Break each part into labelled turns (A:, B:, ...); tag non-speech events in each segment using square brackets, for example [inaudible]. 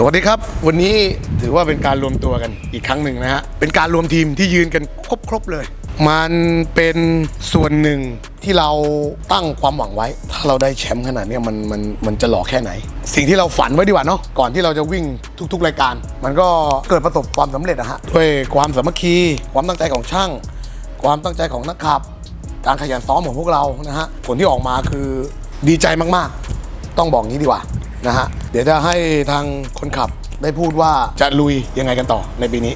A: สวัสดีครับ วันนี้ถือว่าเป็นการรวมตัวกันอีกครั้งหนึ่งนะฮะ เป็นการรวมทีมที่ยืนกันครบๆเลย มันเป็นส่วนหนึ่งที่เราตั้งความหวังไว้ ถ้าเราได้แชมป์ขนาดนี้มันมันมันจะหล่อแค่ไหน สิ่งที่เราฝันไว้ดีกว่าเนาะก่อนที่เราจะวิ่งทุก ๆ รายการ มันก็เกิดประสบความสำเร็จอะฮะด้วยความสามัคคี ความตั้งใจของช่าง ความตั้งใจของนักขับ การขยันซ้อมของพวกเรานะฮะผลที่ออกมาคือดีใจมากๆ ต้องบอกงี้ดีกว่า นะฮะ เดี๋ยวจะให้ทางคนขับได้พูดว่าจะลุยยังไงกันต่อในปีนี้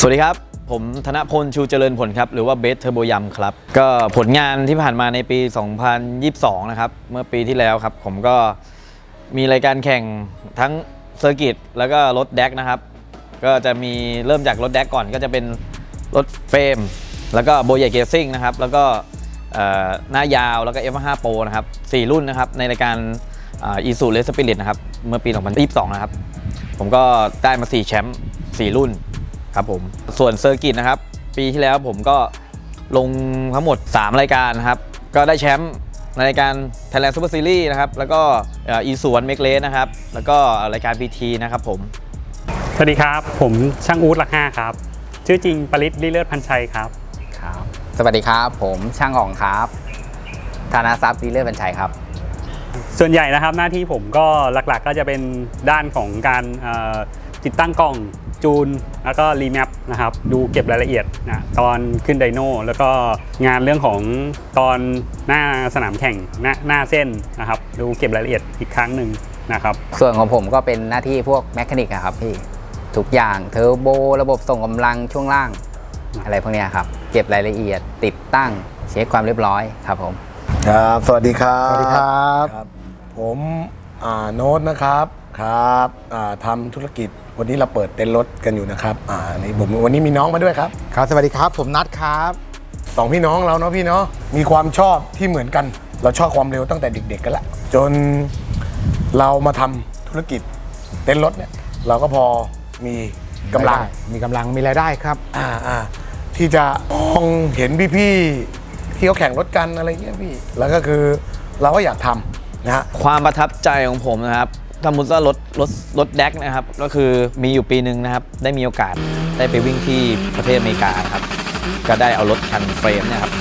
B: สวัสดีครับ ผมธนพลชูเจริญผลครับ หรือว่าเบสเทอร์โบยัมครับ ก็ผลงานที่ผ่านมาในปี 2022 นะครับ เมื่อปีที่แล้วครับ ผมก็มีรายการแข่งทั้งเซอร์กิตแล้วก็รถแดกนะครับ ก็จะมีเริ่มจากรถแดกก่อนก็จะเป็นรถเฟรม แล้วก็โบยเกซิ่งนะครับ แล้วก็หน้ายาวแล้วก็ F5 Pro นะครับ4รุ่นนะครับ ในรายการอีซูเลสปิริตนะครับ เมื่อปี 2022 นะครับ ผมก็ได้มา 4 แชมป์4รุ่น ครับผม ส่วนเซอร์กิตนะครับ ปีที่แล้วผมก็ลงทั้งหมด 3 รายการนะครับ ก็ได้แชมป์ในรายการ Thailand Super Series นะครับ แล้วก็อีสวนเมกเลสนะครับ แล้วก็รายการ PT นะครับผม
C: สวัสดีครับ ผมช่างอู๊ดหลักห้าครับ ชื่อจริงปริศลิเลิศพันชัยครับ
D: ครับ สวัสดีครับ ผมช่างอ่องครับธนาทรัพย์ดีเลอร์บัญชัยครับ
C: ส่วนใหญ่นะครับหน้าที่ผมก็หลักๆก็จะเป็นด้านของการเอ่อ ติดตั้งกล่องจูน แล้วก็รีแมปนะครับ ดูเก็บรายละเอียดนะตอนขึ้นไดโน่แล้วก็งานเรื่องของตอนหน้าสนามแข่งหน้าหน้าเส้นนะครับ ดูเก็บรายละเอียดอีกครั้งหนึ่งนะครับ
D: ส่วนของผมก็เป็นหน้าที่พวกแมคานิกอะครับพี่ ทุกอย่างเทอร์โบ ระบบส่งกำลังช่วงล่าง อะไรพวกเนี้ยครับ เก็บรายละเอียดติดตั้งเช็คความเรียบร้อยครับผม
A: ครับ สวัสดีครับ
E: สวัสดีครับ
A: ครับผมอ่าโน้ตนะครับ ครับอ่าทำธุรกิจ วันนี้เราเปิดเต็นท์รถกันอยู่นะครับอ่านี่ผมวันนี้มีน้องมาด้วยครับ
E: ครับ สวัสดีครับผมนัดครับ
A: สองพี่น้องเราเนาะพี่เนาะมีความชอบที่เหมือนกัน เราชอบความเร็วตั้งแต่เด็ก ๆ กันละจนเรามาทำธุรกิจเต้นท์รถเนี่ยเราก็พอมีกำลัง
E: รายได้มีกำลังมีรายได้ครับ
A: อ่าอ่าที่จะมองเห็นพี่ๆที่เขาแข่งรถกันอะไรเงี้ยพี่ แล้วก็คือเราก็อยากทำนะฮะ
B: ความประทับใจของผมนะครับ ถ้ามุติว่ารถรถรถแดกนะครับ ก็คือมีอยู่ปีหนึ่งนะครับ ได้มีโอกาสได้ไปวิ่งที่ประเทศอเมริกานะครับ ก็ได้เอารถคันเฟรมเนะครับ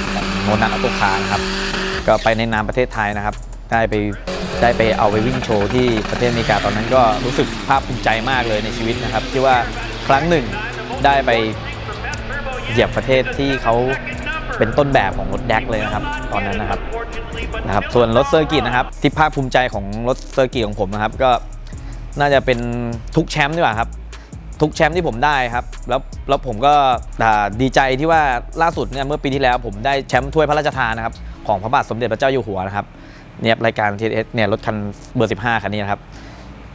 B: โนนัทอัตโตคาร์นะครับ ก็ไปในนามประเทศไทยนะครับ ได้ไปได้ไปเอาไปวิ่งโชว์ที่ประเทศอเมริกาตอนนั้นก็รู้สึกภาคภูมิใจมากเลยในชีวิตนะครับ ที่ว่าครั้งหนึ่งได้ไปเหยียบประเทศที่เขา เป็นต้นแบบของรถแดกเลยนะครับ ตอนนั้นนะครับนะครับ ส่วนรถเซอร์กิตนะครับ ที่ภาคภูมิใจของรถเซอร์กิตของผมนะครับ ก็น่าจะเป็นทุกแชมป์ดีกว่าครับ ทุกแชมป์ที่ผมได้ครับ แล้วแล้วผมก็ดีใจที่ว่าล่าสุดเนี่ยเมื่อปีที่แล้ว ผมได้แชมป์ถ้วยพระราชทานนะครับของพระบาทสมเด็จพระเจ้าอยู่หัวนะครับเนี่ยรายการ TS เนี่ยรถคันเบอร์ 15 คันนี้นะครับ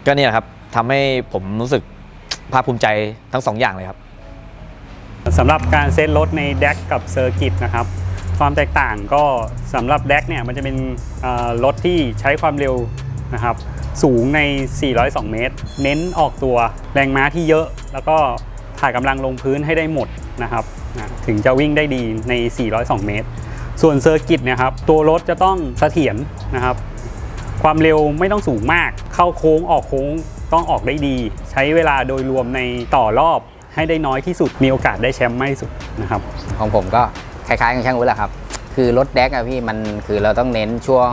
B: ก็เนี่ยครับทำให้ผมรู้สึกภาคภูมิใจทั้งสองอย่างเลยครับ
C: สำหรับการเซตรถในแดกกับเซอร์กิตนะครับ ความแตกต่างก็สำหรับแดกเนี่ยมันจะเป็นรถที่ใช้ความเร็วนะครับสูงใน 402 เมตร เน้นออกตัวแรงม้าที่เยอะ แล้วก็ถ่ายกำลังลงพื้นให้ได้หมดนะครับนะถึงจะวิ่งได้ดีใน 402 เมตร ส่วนเซอร์กิตนี่ยครับตัวรถจะต้องเสถียรนะครับ ความเร็วไม่ต้องสูงมาก เข้าโค้งออกโค้งต้องออกได้ดี ใช้เวลาโดยรวมในต่อรอบ ให้ได้น้อยที่สุด มีโอกาสได้แชมป์มากที่สุดนะครับ
D: ของผมก็คล้ายๆกับช่างอู๊ดแหละครับ คือรถแดกอะพี่มันคือเราต้องเน้นช่วง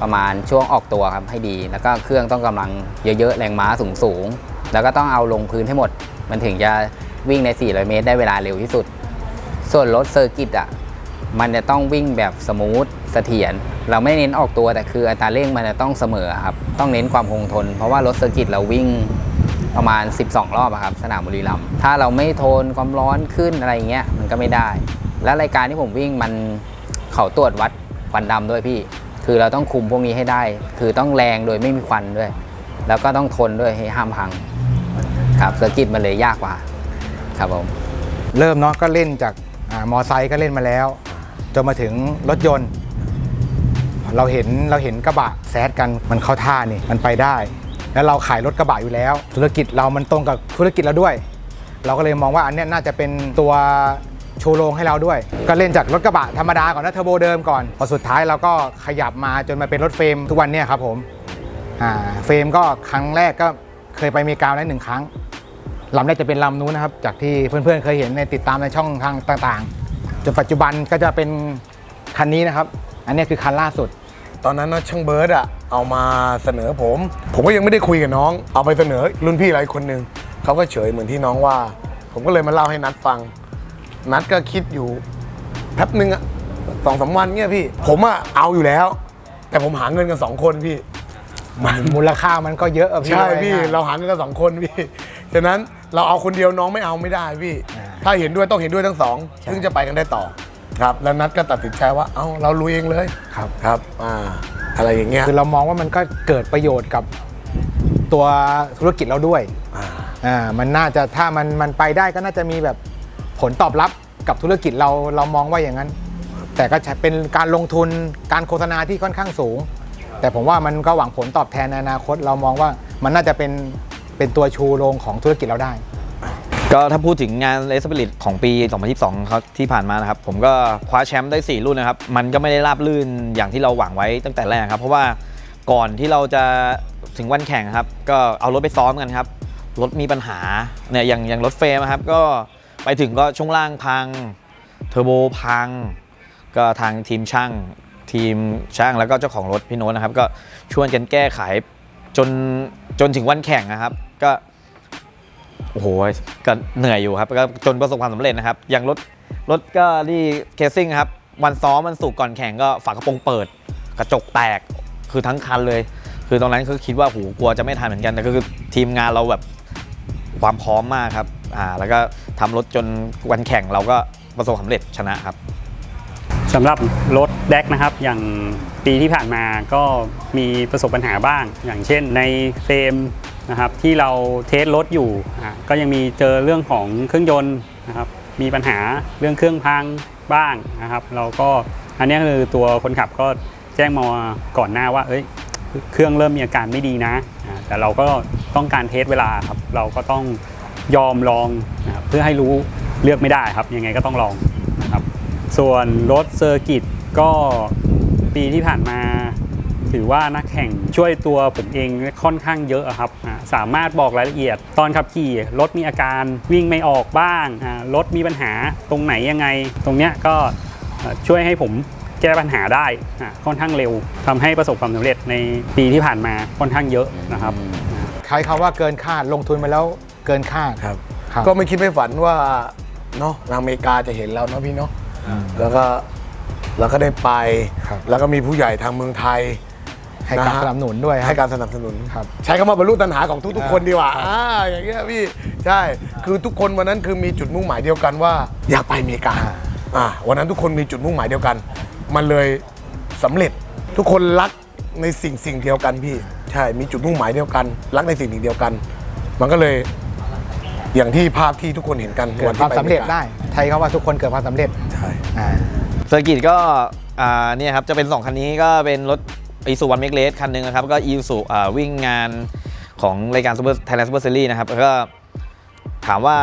D: ประมาณช่วงออกตัวครับให้ดี แล้วก็เครื่องต้องกำลังเยอะๆ แรงม้าสูงๆ แล้วก็ต้องเอาลงพื้นให้หมด มันถึงจะวิ่งใน 400 เมตรได้เวลาเร็วที่สุด ส่วนรถเซอร์กิตอะมันจะต้องวิ่งแบบสมูทเสถียรเราไม่เน้นออกตัวแต่คืออัตราเร่งมันจะต้องเสมอครับ ต้องเน้นความคงทน เพราะว่ารถเซอร์กิตเราวิ่ง ประมาณ 12 รอบอะครับสนามบุรีรัมย์ถ้าเราไม่ทนความร้อนขึ้นอะไรเงี้ยมันก็ไม่ได้ และรายการที่ผมวิ่งมันเขาตรวจวัดควันดำด้วยพี่ คือเราต้องคุมพวกนี้ให้ได้ คือต้องแรงโดยไม่มีควันด้วย แล้วก็ต้องทนด้วยให้ห้ามพังครับเซอร์กิตมันเลยยากกว่าครับผม
E: เริ่มเนาะก็เล่นจากอมอไซค์ก็เล่นมาแล้ว จนมาถึงรถยนต์ เราเห็นเราเห็นกระบะแซดกันมันเข้าท่านี่มันไปได้ แล้วเราขายรถกระบะอยู่แล้ว ธุรกิจเรามันตรงกับธุรกิจเราด้วย เราก็เลยมองว่าอันนี้น่าจะเป็นตัวชูโรงให้เราด้วย ก็เล่นจากรถกระบะธรรมดาก่อนนะเทอร์โบเดิมก่อนพอสุดท้ายเราก็ขยับมาจนมาเป็นรถเฟรมทุกวันเนี่ยครับผมอ่าเฟรมก็ครั้งแรกก็เคยไปอเมริกาแล้หนึ่งครั้งลำแรกจะเป็นลำนู้นนะครับ จากที่เพื่อนๆเคยเห็นในติดตามในช่องทางต่างๆจนปัจจุบันก็จะเป็นคันนี้นะครับ อันนี้คือคันล่าสุด
A: ตอนนั้นนะช่างเบิร์ดอะ เอามาเสนอผม ผมก็ยังไม่ได้คุยกับน้อง เอาไปเสนอรุ่นพี่อะไรคนหนึ่งเขาก็เฉยเหมือนที่น้องว่า ผมก็เลยมาเล่าให้นัดฟัง นัดก็คิดอยู่แป๊บนึงอะสองสามวันเนี่ยพี่ ผมอะเอาอยู่แล้ว แต่ผมหาเงินกันสองคนพี่ มัน
E: มูลค่ามันก็เยอะอะพี่
A: ใช่พี่
E: ว่ง่ยๆ
A: เราหาเงินกันสองคนพี่ฉะนั้นเราเอาคนเดียวน้องไม่เอาไม่ได้พี่
E: อ่า
A: ถ้าเห็นด้วยต้องเห็นด้วยทั้งสอง
E: ใช่
A: ถึงจะไปกันได้ต่อ ครับ แล้วนัดก็ตัดสินใจว่า เอาเราลุยเองเลย
E: ครับ
A: ครับ อ่า อะไรอย่างเงี้ย
E: คือเรามองว่ามันก็เกิดประโยชน์กับตัวธุรกิจเราด้วย
A: อ่า
E: อ่ามันน่าจะถ้ามันมันไปได้ก็น่าจะมีแบบผลตอบรับกับธุรกิจเราเรามองว่าอย่างนั้น แต่ก็จะเป็นการลงทุนการโฆษณาที่ค่อนข้างสูง แต่ผมว่ามันก็หวังผลตอบแทนในอนาคต เรามองว่ามันน่าจะเป็นเป็นตัวชูโรงของธุรกิจเราได้
B: ก็ถ้าพูดถึงงานเลสเปริตของปี 2022 ครับที่ผ่านมานะครับ ผมก็คว้าแชมป์ได้ 4 รุ่นนะครับ มันก็ไม่ได้ราบลื่นอย่างที่เราหวังไว้ตั้งแต่แรกครับ เพราะว่าก่อนที่เราจะถึงวันแข่งครับ ก็เอารถไปซ้อมกันครับ รถมีปัญหาเนี่ยอย่างอย่างรถเฟรมครับ ก็ไปถึงก็ช่วงล่างพัง เทอร์โบพัง ก็ทางทีมช่างทีมช่างแล้วก็เจ้าของรถพี่โน้ตนะครับ ก็ช่วยกันแก้ไขจนจนถึงวันแข่งนะครับ ก็ โอ้โหก็เหนื่อยอยู่ครับก็จนประสบความสำเร็จนะครับ อย่างรถรถก็ที่เคสซิ่งครับวันซ้อมวันสุกก่อนแข่งก็ฝากระโปรงเปิด กระจกแตกคือทั้งคันเลย คือตรงนั้นคือคิดว่าโหกลัวจะไม่ทันเหมือนกันแต่ก็คือทีมงานเราแบบความพร้อมมากครับอ่าแล้วก็ทำรถจนวันแข่งเราก็ประสบความสำเร็จชนะครับ
C: สำหรับรถแดกนะครับ อย่างปีที่ผ่านมาก็มีประสบปัญหาบ้าง อย่างเช่นในเฟรม นะครับที่เราเทสรถอยู่ ก็ยังมีเจอเรื่องของเครื่องยนต์นะครับมีปัญหาเรื่องเครื่องพังบ้างนะครับ เราก็อันนี้คือตัวคนขับก็แจ้งมาก่อนหน้าว่าเอ้ยเครื่องเริ่มมีอาการไม่ดีนะ แต่เราก็ต้องการเทสเวลาครับ เราก็ต้องยอมลองนะเพื่อให้รู้เลือกไม่ได้ครับ ยังไงก็ต้องลองนะครับ ส่วนรถเซอร์กิตก็ปีที่ผ่านมา ถือว่านักแข่งช่วยตัวผมเองค่อนข้างเยอะอะครับอ่าสามารถบอกรายละเอียด ตอนขับขี่รถมีอาการวิ่งไม่ออกบ้างอ่ารถมีปัญหาตรงไหนยังไง ตรงเนี้ยก็เอ่อช่วยให้ผมแก้ปัญหาได้อ่าค่อนข้างเร็วทำให้ประสบความสำเร็จในปีที่ผ่านมาค่อนข้างเยอะนะครับ
E: ใช้คำว่าเกินคาดลงทุนมาแล้วเกินคาด
A: ครับ
E: ครับ
A: ก็ไม่คิดไม่ฝันว่าเนาะทางอเมริกาจะเห็นเราเนาะพี่เนาะแล้วก็แล้วก็ได้ไป
E: ครับ
A: แล้วก็มีผู้ใหญ่ทางเมืองไทย
E: ให้การ
A: นะฮะ
E: สนับสนุนด้วยค
A: ให้
E: รับ
A: การสนับสนุน
E: ครับ
A: ใช้คำว่าบรรลุตัณหาของทุกๆ คนดีกว่า
E: ครับ
A: อ่าอย่างเงี้ยพี่ใช่คือทุกคนวันนั้นคือมีจุดมุ่งหมายเดียวกันว่า อยากไปอเมริกาอ่าวันนั้นทุกคนมีจุดมุ่งหมายเดียวกัน มันเลยสำเร็จทุกคนรักในสิ่งสิ่งเดียวกันพี่ใช่มีจุดมุ่งหมายเดียวกัน รักในสิ่งสิ่งเดียวกัน มันก็เลยอย่างที่ภาพที่ทุกคนเห็นกัน
E: เกิดความสำเร็จได้ใช้คำว่าทุกคนเกิดความสำเร็จ
A: ใช่
E: อ่า
B: เซอร์กิตก็อ่าเนี่ยครับจะเป็น 2 คันนี้ก็เป็นรถ อีซูวันเมกเลสคันหนึ่งนะครับ ก็อีซูวิ่งงานของรายการซูเปอร์ไทยแลนด์ซูเปอร์ซีรีส์นะครับแล้วก็ถามว่า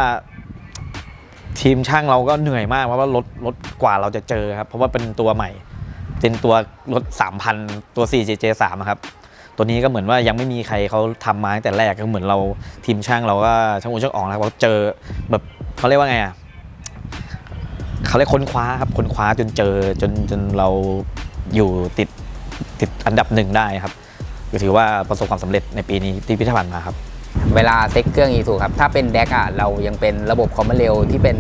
B: ทีมช่างเราก็เหนื่อยมากเพราะว่ารถรถกว่าเราจะเจอครับ เพราะว่าเป็นตัวใหม่ เป็นตัวรถ 3,000 ตัว 4JJ3 ครับ ตัวนี้ก็เหมือนว่ายังไม่มีใครเขาทำมาตั้งแต่แรกก็เหมือนเราทีมช่างเราก็ช่างอูช่างออกนะครับเราเจอแบบเขาเรียกว่าไงอะเขาเรียกค้นคว้าครับค้นคว้าจนเจอจนจนเราอยู่ติด ติดอันดับหนึ่งได้ครับก็ถือว่าประสบความสำเร็จในปีนี้ที่พิธภัณฑ์มาครับ
D: เวลาเซ็ตเครื่องอีทูครับ ถ้าเป็นแดกอะเรายังเป็นระบบคอมมานเร็วที่เป็น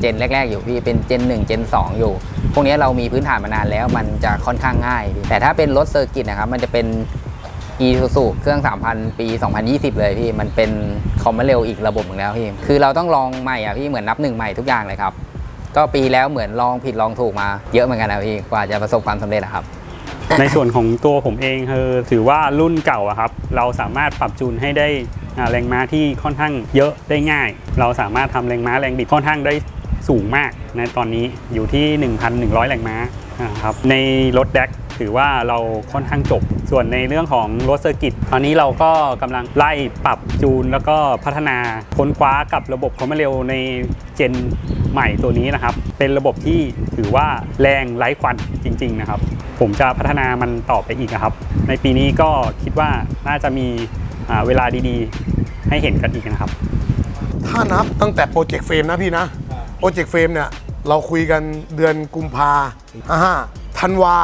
D: เจนแรก ๆ อยู่พี่เป็นเจน1เจน2 อยู่ พวกนี้เรามีพื้นฐานมานานแล้วมันจะค่อนข้างง่าย แต่ถ้าเป็นรถเซอร์กิตนะครับมันจะเป็น e s u z u เครื่อง 3,000 ปี 2020 เลยพี่ มันเป็นคอมมานเร็วอีกระบบหนึ่งแล้วพี่ คือเราต้องลองใหม่อะพี่เหมือนนับหนึ่งใหม่ทุกอย่างเลยครับ ก็ปีแล้วเหมือนลองผิดลองถูกมาเยอะเหมือนกันนะพี่ กว่าจะประสบความสำเร็จอะครับ
C: ในส่วนของตัวผมเองคือถือว่ารุ่นเก่าอะครับ เราสามารถปรับจูนให้ได้แรงม้าที่ค่อนข้างเยอะได้ง่าย เราสามารถทำแรงม้าแรงบิดค่อนข้างได้สูงมากในตอนนี้อยู่ที่ 1,100 แรงม้านะครับในรถแดกถือว่าเราค่อนข้างจบ ส่วนในเรื่องของรถเซอร์กิตตอนนี้เราก็กำลังไล่ปรับจูน แล้วก็พัฒนาค้นคว้ากับระบบความเร็วในเจนใหม่ตัวนี้นะครับ เป็นระบบที่ถือว่าแรงไร้ควันจริง ๆ นะครับ ผมจะพัฒนามันต่อไปอีกนะครับ ในปีนี้ก็คิดว่าน่าจะมีอ่าเวลาดีๆ ให้เห็นกันอีกนะครับ
A: ถ้านับตั้งแต่โปรเจกต์เฟรมนะพี่นะโปรเจกต์เฟรมเนี่ยเราคุยกันเดือนกุมภาห้าธันวา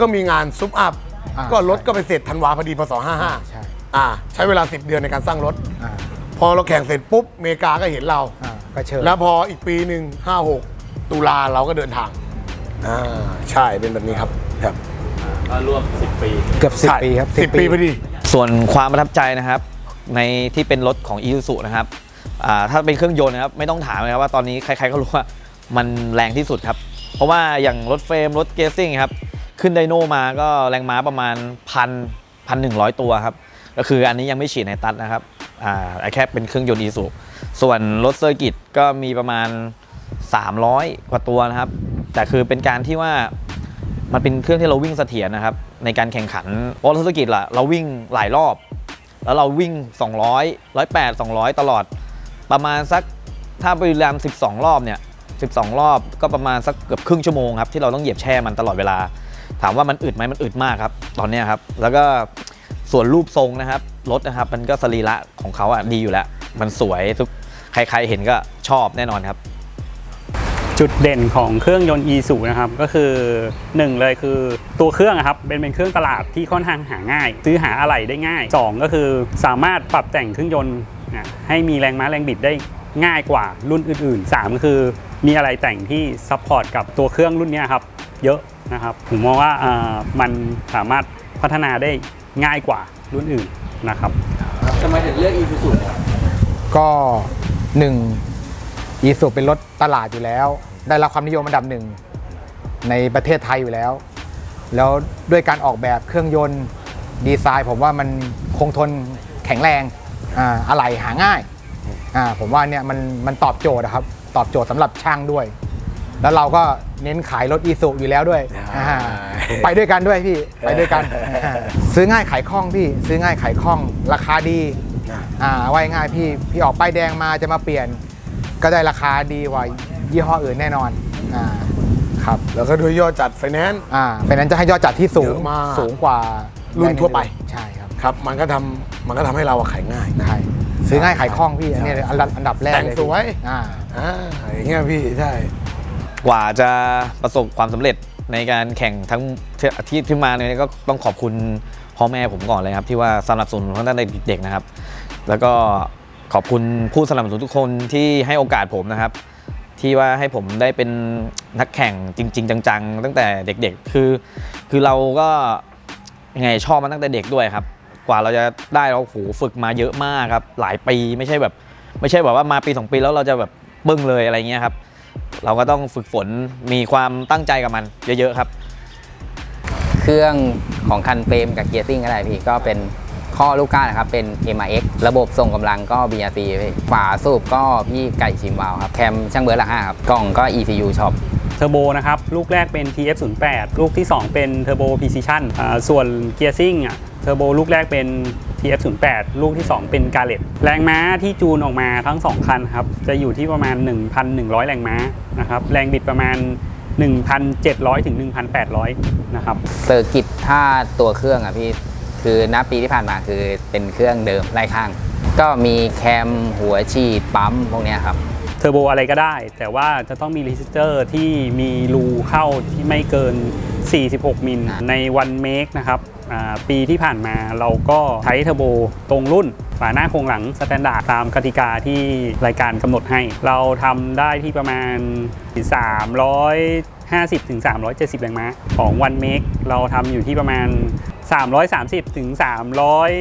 A: ก็มีงานซุปอัพ
E: อ่า
A: ก็รถก็ไปเสร็จธันวาพอดีพศ55
E: ใช่
A: อ่าใช้เวลา 10 เดือนในการสร้างรถ
E: อ่า
A: พอเราแข่งเสร็จปุ๊บอเมริกาก็เห็นเรา
E: อ่าก็เชิญ
A: แล้วพออีกปีหนึ่ง56 ตุลาเราก็เดินทาง อ่าใช่เป็นแบบนี้ครับครับ
B: ก็ร่วม 10 ปี
E: เกือบสิบ
A: ใช่
E: ปีครับ
A: สิบปีพอดี
B: ส่วนความประทับใจนะครับ ในที่เป็นรถของ i s u z u นะครับอ่าถ้าเป็นเครื่องยนต์นะครับไม่ต้องถามเลยครับว่าตอนนี้ใครๆก็รู้ว่ามันแรงที่สุดครับ เพราะว่าอย่างรถเฟรมรถเกสซิ่งครับ ขึ้นไดโนมาก็แรงม้าประมาณพันพันหนึ่งร้อยตัวครับ ก็คืออันนี้ยังไม่ฉีดในตัดนะครับอ่าแค่เป็นเครื่องยนต์ i s u ส่วนรถเซอร์กิตก็มีประมาณ 300 กว่าตัวนะครับ แต่คือเป็นการที่ว่ามันเป็นเครื่องที่เราวิ่งเสถียรนะครับ ในการแข่งขันเพราะรถสกิตล่ะเราวิ่งหลายรอบ แล้วเราวิ่ง 200 108 200 ตลอด ประมาณสักถ้าไปราม12 รอบเนี่ย12 รอบก็ประมาณสักเกือบครึ่งชั่วโมงครับที่เราต้องเหยียบแช่มันตลอดเวลา ถามว่ามันอึดไหมมันอึดมากครับตอนนี้ครับ แล้วก็ส่วนรูปทรงนะครับรถนะครับมันก็สรีระของเขาอะดีอยู่แล้ว มันสวยทุกใครๆเห็นก็ชอบแน่นอนครับ
C: จุดเด่นของเครื่องยนต์ e สูนะครับก็คือหนึ่งเลยคือตัวเครื่องอะครับเป็นเป็นเครื่องตลาดที่ค่อนข้างหาง่าย ซื้อหาอะไหล่ได้ง่ายสองก็คือสามารถปรับแต่งเครื่องยนต์นะให้มีแรงม้าแรงบิดได้ง่ายกว่ารุ่นอื่นๆสามก็คือมีอะไรแต่งที่ซัพพอร์ตกับตัวเครื่องรุ่นเนี้ยครับเยอะนะครับผมมองว่าอ่ามันสามารถพัฒนาได้ง่ายกว่ารุ่นอื่นนะครับ
B: ทำไมถึงเลือก Isuzu
E: ก็หนึ่ง อีสุเป็นรถตลาดอยู่แล้ว ได้รับความนิยมอันดับหนึ่งในประเทศไทยอยู่แล้ว แล้วด้วยการออกแบบเครื่องยนต์ดีไซน์ผมว่ามันคงทนแข็งแรงอ่าอะไหล่หาง่ายอ่าผมว่าเนี่ยมันมันตอบโจทย์อะครับ ตอบโจทย์สำหรับช่างด้วย แล้วเราก็เน้นขายรถอีสุอยู่แล้วด้วยอ่าไปด้วยกันด้วยพี่ ไปด้วยกันอ่าซื้อง่ายขายคล่องพี่ ซื้อง่ายขายคล่อง ราคาดีอ่าว่าง่ายๆพี่ พี่ออกป้ายแดงมาจะมาเปลี่ยน ก็ได้ราคาดีกว่ายี่ห้ออื่นแน่นอนอ่าครับ
A: แล้วก็ด้วยยอดจัดไฟแนนซ์
E: อ่าเพราะฉะนั้นจะให้ยอดจัดที่สู
A: เย
E: ง
A: อะมาก
E: สูงกว่า
A: รุ่นทั่วไป
E: ใช่ครับ
A: ครับ มันก็ทำมันก็ทำให้เราอะขายง่าย
E: ใช่ซื้อง่ายขายคล่องพี่อันนี้
A: ใช่
E: อันดับอันดับแรก
A: แต่ง
E: เลย
A: สวย
E: อ่า
A: อ่าอย่างเงี้ยพี่ใช่
B: กว่าจะประสบความสำเร็จในการแข่งทั้งที่ที่ที่มาเนี่ยก็ต้องขอบคุณพ่อแม่ผมก่อนเลยครับ ที่ว่าสนับสนุนตั้งแต่เด็กๆนะครับ แล้วก็ ขอบคุณผู้สนับสนุนทุกคนที่ให้โอกาสผมนะครับ ที่ว่าให้ผมได้เป็นนักแข่งจริง ๆ จังๆ ตั้งแต่เด็กๆ คือ คือเราก็ยังไงชอบมาตั้งแต่เด็กด้วยครับ กว่าเราจะได้เราโหฝึกมาเยอะมากครับ หลายปีไม่ใช่แบบ ไม่ใช่แบบว่ามาปีสองปีแล้วเราจะแบบปึ้งเลยอะไรเงี้ยครับ เราก็ต้องฝึกฝนมีความตั้งใจกับมันเยอะๆครับ
D: เครื่องของคันเฟรมกับเกียร์ซิ่งอะไรพี่ก็เป็น ข้อลูกก้านนะครับเป็น MRX ระบบส่งกำลังก็ BRC พี่ฝาสูบก็พี่ไก่ชิมวาวครับแคมช่างเบอร์ละ5ครับกล่องก็ ECU Shop
C: เทอร์โบนะครับ ลูกแรกเป็น TF08 ลูกที่ 2 เป็นเทอร์โบ Precision อ่าส่วนเกียร์ซิ่งอะเทอร์โบลูกแรกเป็น TF08 ลูกที่ 2 เป็น g a r l e t แรงม้าที่จูนออกมาทั้ง 2 คันครับ จะอยู่ที่ประมาณ 1,100 แรงม้านะครับ แรงบิดประมาณ 1,700 ถึง 1,800 นะครับ
D: เซอร์กิตถ้าตัวเครื่องอะพี่ คือณปีที่ผ่านมาคือเป็นเครื่องเดิมไล่ข้าง ก็มีแคมหัวฉีดปั๊มพวกนี้ครับ
C: เทอร์โบอะไรก็ได้ แต่ว่าจะต้องมีรีสิสเตอร์ที่มีรูเข้าที่ไม่เกิน 46 มิลในวันเมกนะครับ ปีที่ผ่านมาเราก็ใช้เทอร์โบตรงรุ่นฝาหน้าโครงหลังสแตนดาร์ดตามกติกาที่รายการกำหนดให้ เราทำได้ที่ประมาณ 350ถึง370 แรงม้าของวันเมกเราทำอยู่ที่ประมาณ 330ถึง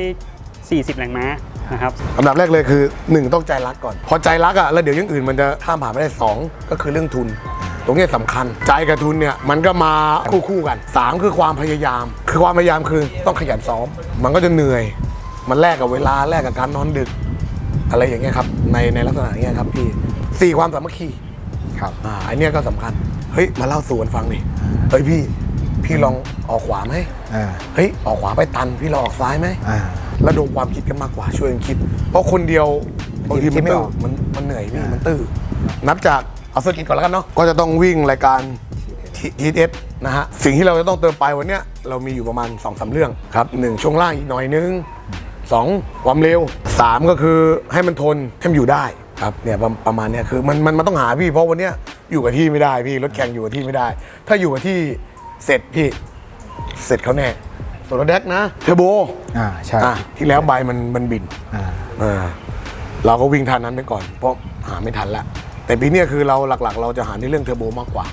C: 340 แรงม้านะครับ
A: อันดับแรกเลยคือ 1 ต้องใจรักก่อน พอใจรักอะแล้วเดี๋ยวอย่างอื่นมันจะข้ามผ่านไม่ได้ 2 ก็คือเรื่องทุน ตรงเนี้ยสำคัญ ใจกับทุนเนี่ยมันก็มาคู่คู่ๆกัน 3 คือความพยายาม คือความพยายามคือต้องขยันซ้อม มันก็จะเหนื่อย มันแลกกับเวลาแลกกับการนอนดึก อะไรอย่างเงี้ยครับในในลักษณะอย่างเงี้ยครับพี่สี่ความสามัคคี
E: ครับ
A: อ่าอันเนี้ยก็สำคัญเฮ้ยมาเล่าสู่กันฟังดิเฮ้ยพี่พี่ลองออกขวาไหม
E: อ่า
A: เฮ้ยออกขวาไปตันพี่ลองออกซ้ายไหม
E: อ่า
A: ระดมความคิดกันมากกว่าช่วยกันคิด เพราะคนเดียวบางที
E: คิ
A: มัน
E: ดไม่
A: ตื้
E: อ
A: อ
E: อก
A: มันมันเหนื่อยพี่มันตื้อนับจาก เอาเซอร์กิตก่อนแล้วกันเนาะก็จะต้องวิ่งรายการทีเอสนะฮะสิ่งที่เราจะต้องเติมไปวันเนี้ยเรามีอยู่ประมาณ2อสาเรื่องครับหนึ่งช่วงล่างอีกหน่อยนึงสองความเร็วสามก็คือให้มันทนให้มันอยู่ได้ครับเนี่ยประประมาณเนี้ยคือมันมันมันต้องหาพี่เพราะวันเนี้ยอยู่กับที่ไม่ได้พี่รถแข่งอยู่กับที่ไม่ได้ ถ้าอยู่กับที่เสร็จพี่เสร็จเขาแน่ส่วนรถแดกนะเทอร์โบ
E: อ่าใช่
A: อะที่แล้วใบมันมันบิน
E: อ่า
A: เออเราก็วิ่งทันนั้นไปก่อน เพราะหาไม่ทันแล้ว แต่ปีเนี้ยคือเราหลักๆ เราจะหาในเรื่องเทอร์โบมากกว่า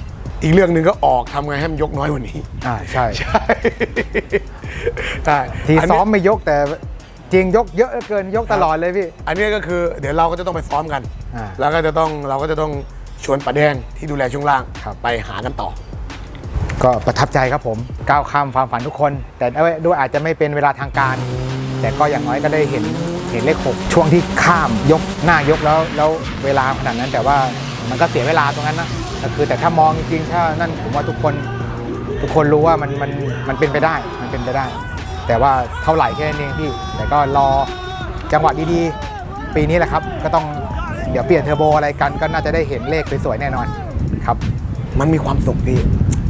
A: อีกเรื่องหนึ่งก็ออกทำไงให้มันยกน้อยกว่านี้
E: อ่าใช่
A: ใช่ ใช่
E: ที
A: นนี้
E: ซ้อมไม่ยกแต่จริงยกเยอะเหลือเกินยกตลอดเลยพี่
A: อันเนี้ยก็คือเดี๋ยวเราก็จะต้องไปซ้อมกัน
E: อ่า
A: แล้วก็จะต้องเราก็จะต้องชวนป้าแดงที่ดูแลช่วงล่าง
E: ครับ
A: ไปหากันต่อ
E: ก็ประทับใจครับผม ก้าวข้ามความฝันทุกคน แต่ด้วยด้วยอาจจะไม่เป็นเวลาทางการ แต่ก็อย่างน้อยก็ได้เห็น เห็นเลขหกช่วงที่ข้ามยกหน้ายกแล้วแล้วเวลาขนาดนั้นแต่ว่ามันก็เสียเวลาตรงนั้นนะก็คือแต่ถ้ามองจริงๆถ้านั่นผมว่าทุกคนทุกคนรู้ว่ามันมันมันเป็นไปได้มันเป็นไปได้ แต่ว่าเท่าไหร่แค่นั้นเองพี่แต่ก็รอจังหวะดีๆ ปีนี้แหละครับ ก็ต้องเดี๋ยวเปลี่ยนเทอร์โบอะไรกันก็น่าจะได้เห็นเลขสวยๆแน่นอนครับ
A: มันมีความสุขพี่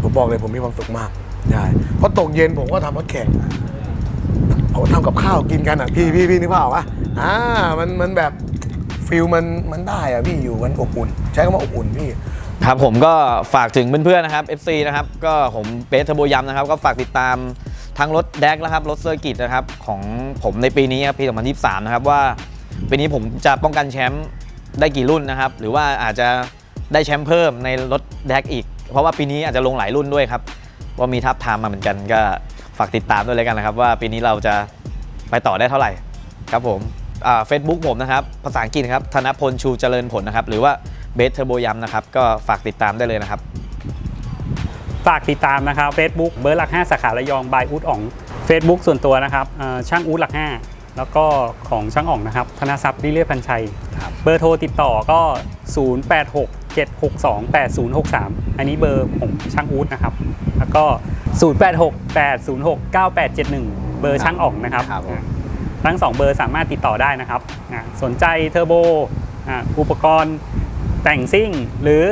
A: ผมบอกเลยผมมีความสุขมากใช่เพราะตกเย็นผมก็ทำรถแข่ง ผมทำกับข้าวกินกันอะพี่พี่พี่นึกภาพออกปะอ่ามันมันแบบฟิลมันมันได้อะพี่อยู่มันอบอุ่น ใช้คำว่าอบอุ่นพี่
B: ครับผมก็ฝากถึงเพื่อนๆนะครับ FC นะครับก็ผมเบสเทอร์โบยัมนะครับก็ฝากติดตามทั้งรถแดกนะครับรถเซอร์กิตนะครับของผมในปีนี้ครับปี 2023 นะครับว่าปีนี้ผมจะป้องกันแชมป์ได้กี่รุ่นนะครับ หรือว่าอาจจะได้แชมป์เพิ่มในรถแดกอีก เพราะว่าปีนี้อาจจะลงหลายรุ่นด้วยครับว่ามีทับทามมาเหมือนกันก็ ฝากติดตามด้วยเลยกันนะครับ ว่าปีนี้เราจะไปต่อได้เท่าไหร่ครับผมเฟซบุ๊กผมนะครับ ภาษาอังกฤษนะครับธนพลชูเจริญผลนะครับ หรือว่าเบสเทอร์โบยัมนะครับ ก็ฝากติดตามได้เลยนะครับ
C: ฝากติดตามนะครับ Facebook เบอร์หลัก 5 สาขาระยองบายอูดอ๋อง Facebook ส่วนตัวนะครับเอ่อช่างอูดหลัก 5 แล้วก็ของช่างอ่องนะครับ ธนทรัพย์ดิเลียพันชัย เบอร์โทรติดต่อก็ 086 762 8063 อันนี้เบอร์ผมช่างอูดนะครับ แล้วก็ 086 806 9871 เบอร์ช่างอ่องนะครับ
D: ครับผม
C: ทั้ง 2 เบอร์สามารถติดต่อได้นะครับอ่าสนใจเทอร์โบอ่าอุปกรณ์แต่งซิ่ง หรือ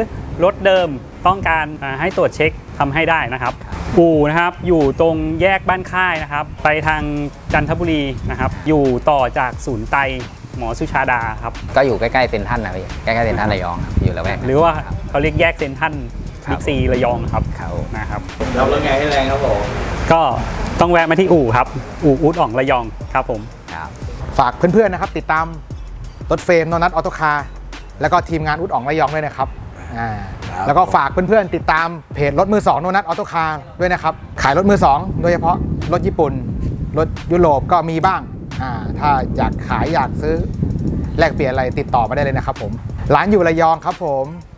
C: รถเดิมต้องการอ่าให้ตรวจเช็คทำให้ได้นะครับ อู่นะครับอยู่ตรงแยกบ้านค่ายนะครับ ไปทางจันทบุรีนะครับ อยู่ต่อจากศูนย์ไตหมอสุชาดาครับ
D: ก็อยู่ใกล้ๆเซ็นทรัลนะพี่ใกล้ๆเซ็นทรัลระยองครับอยู่ละแวกนั้น
C: หรือว่า
D: ครับ
C: เขาเรียกแยกเซนทรัน
D: ครับ
C: บิ๊กซีระยองครับ
D: ครับ
C: นะครับ
B: เราเรื่องไงให้แรงครับผม
C: ก็ต้องแวะมาที่อู่ครับ อู่อูดอ่องระยองครับผม
D: ครับ
E: ฝากเพื่อนๆนะครับ ติดตามรถเฟรมโนนัทออโตคาร์แล้วก็ทีมงานอุดอ่องระยองด้วยนะครับอ่า
A: ครับ
E: แล้วก็ฝากเพื่อนๆติดตามเพจรถมือ2โนนัทออโตคาร์ด้วยนะครับ ขายรถมือ2โดยเฉพาะรถญี่ปุ่น รถยุโรปก็มีบ้างอ่าถ้าอยากขายอยากซื้อแลกเปลี่ยนอะไรติดต่อมาได้เลยนะครับผมร้านอยู่ระยองครับผมอ่า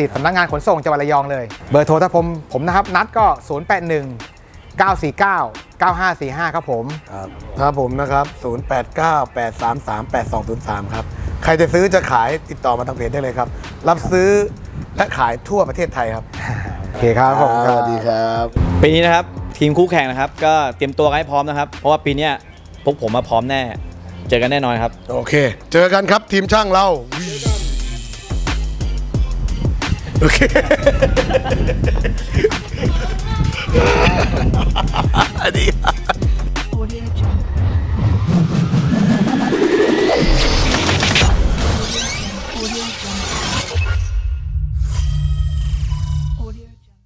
E: ติดสำนักงานขนส่งจังหวัดระยองเลย เบอร์โทรถ้าผมผมนะครับ นัดก็ 081 949 9545 ครับผม
A: ครับครับผมนะครับ 0898338203 ครับ ใครจะซื้อจะขายติดต่อมาทางเพจได้เลยครับ รับซื้อและขายทั่วประเทศไทยครับ
E: โอเคครับผม
A: สวัสดีครับ
B: ปีนี้นะครับ ทีมคู่แข่งนะครับ ก็เตรียมตัวกันให้พร้อมนะครับ เพราะว่าปีเนี้ยพวกผมมาพร้อมแน่ เจอกันแน่นอนครับ
A: โอเค เจอกันครับทีมช่างเรา Okay. [laughs] [laughs]